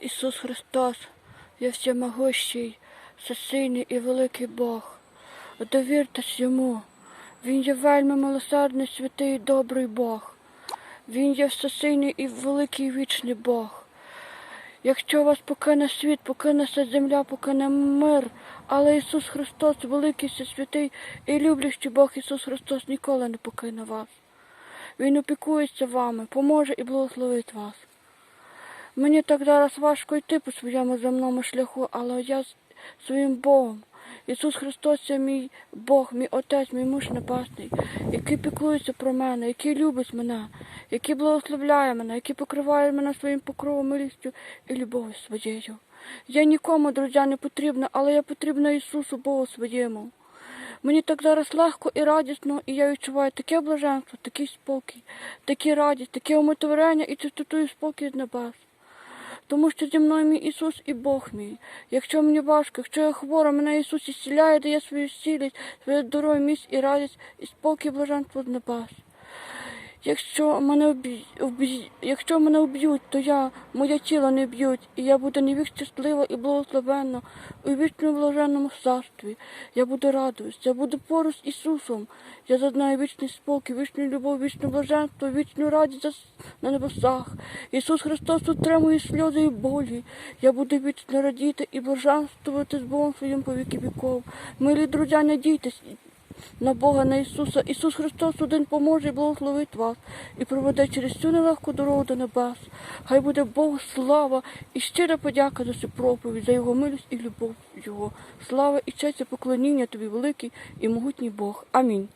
Ісус Христос, є всемогущий, всесильний і великий Бог. Довіртесь йому. Він є вельми милосердний, святий і добрий Бог. Він є всесильний і великий вічний Бог. Якщо вас покине світ, покине вся земля, покине мир, але Ісус Христос, великий всесвятий і люблячий Бог Ісус Христос ніколи не покине вас. Він опікується вами, поможе і благословить вас. Мені так зараз важко йти по своєму земному шляху, але я своїм Богом. Ісус Христос це мій Бог, мій Отець, мій муж небесний, який піклується про мене, який любить мене, який благословляє мене, який покриває мене своїм покровом, милістю і любов'ю своєю. Я нікому, друзі, не потрібна, але я потрібна Ісусу Богу своєму. Мені так зараз легко і радісно, і я відчуваю таке блаженство, такий спокій, такі радість, таке умиротворення і чистоту і спокій з небес. Тому що зі мною мій Ісус і Бог мій. Якщо мені важко, якщо я хвора, мене Ісус ісціляє, дає свою сілість, своє здоров'я, міць і радість, і спокій, блаженство небес. Якщо мене вб'ють- якщо мене вб'ють, то я, моє тіло не б'ють, і я буду навік щаслива і благословенна у вічному блаженному царстві. Я буду радуватися, я буду поруч з Ісусом. Я зазнаю вічний спокій, вічну любов, вічне блаженство, вічну радість на небесах. Ісус Христос утримує сльози і болі. Я буду вічно радіти і блаженствувати з Богом своїм по віки віков. Милі друзі, надійтесь на Бога, на Ісуса. Ісус Христос один поможе і благословить вас і проведе через цю нелегку дорогу до небес. Хай буде Богу слава і щира подяка за цю проповідь, за Його милість і любов Його. Слава і честь і поклоніння тобі, великий і могутній Бог. Амінь.